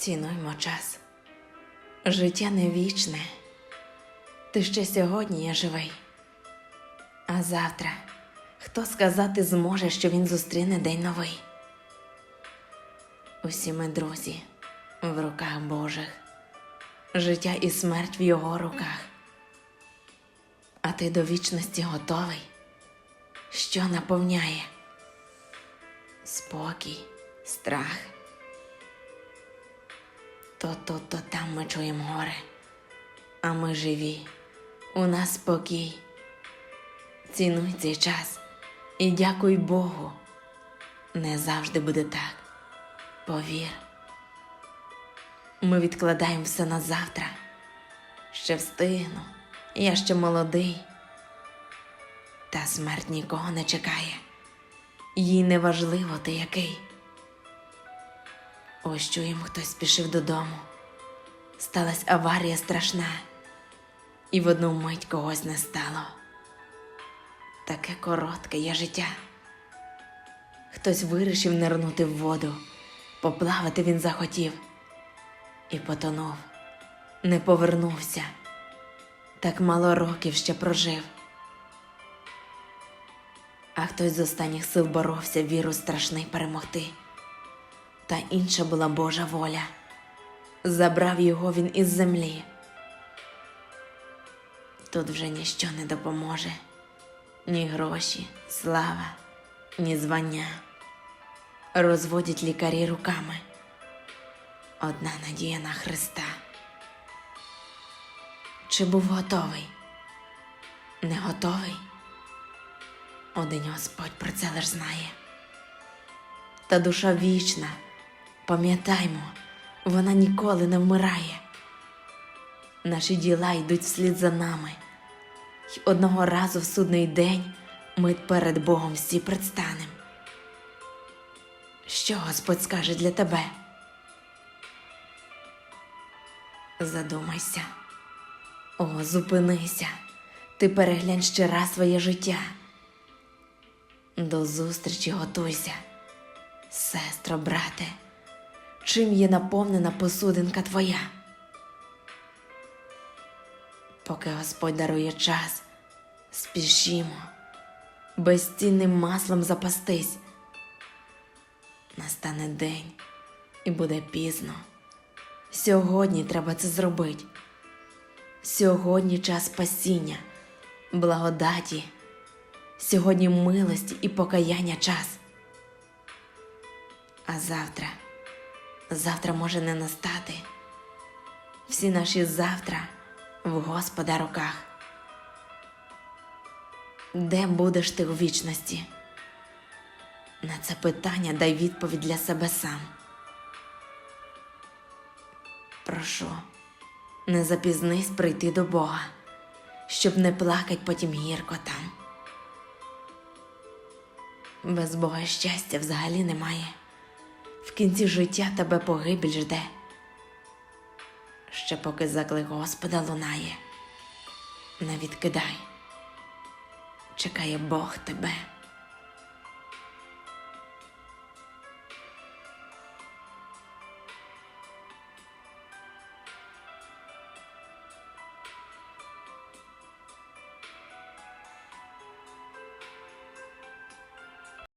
Цінуймо час. Життя не вічне. Ти ще сьогодні є живий. А завтра хто сказати зможе, що він зустріне день новий? Усі ми друзі в руках Божих, життя і смерть в його руках. А ти до вічності готовий, що наповняє спокій, страх. То тут, то там ми чуємо горе, а ми живі, у нас спокій. Цінуй цей час і дякуй Богу. Не завжди буде так. Повір. Ми відкладаємо все на завтра. Ще встигну, я ще молодий. Та смерть нікого не чекає. Їй не важливо ти який. Ось чуєм, хтось спішив додому. Сталась аварія страшна, і в одну мить когось не стало. Таке коротке є життя. Хтось вирішив нирнути в воду, поплавати він захотів і потонув, не повернувся. Так мало років ще прожив. А хтось з останніх сил боровся вірус страшний перемогти. Та інша була Божа воля. Забрав його він із землі. Тут вже ніщо не допоможе, ні гроші, слава, ні звання. Розводять лікарі руками. Одна надія на Христа. Чи був готовий? Не готовий? Один Господь про це лиш знає. Та душа вічна, пам'ятаймо, вона ніколи не вмирає. Наші діла йдуть вслід за нами, й одного разу в судний день ми перед Богом всі предстанем. Що Господь скаже для тебе? Задумайся, о, зупинися, ти переглянь ще раз своє життя. До зустрічі готуйся, сестро, брате, чим є наповнена посудинка твоя. Поки Господь дарує час, спішімо, безцінним маслом запастись. Настане день і буде пізно. Сьогодні треба це зробити. Сьогодні час спасіння, благодаті, сьогодні милості і покаяння час. А завтра, завтра може не настати. Всі наші завтра в Господа руках. Де будеш ти у вічності? На це питання дай відповідь для себе сам. Прошу, не запізнись прийти до Бога, щоб не плакать потім гірко там. Без Бога щастя взагалі немає. В кінці життя тебе погибель жде. Ще поки заклик Господа лунає, не відкидай. Чекає Бог тебе.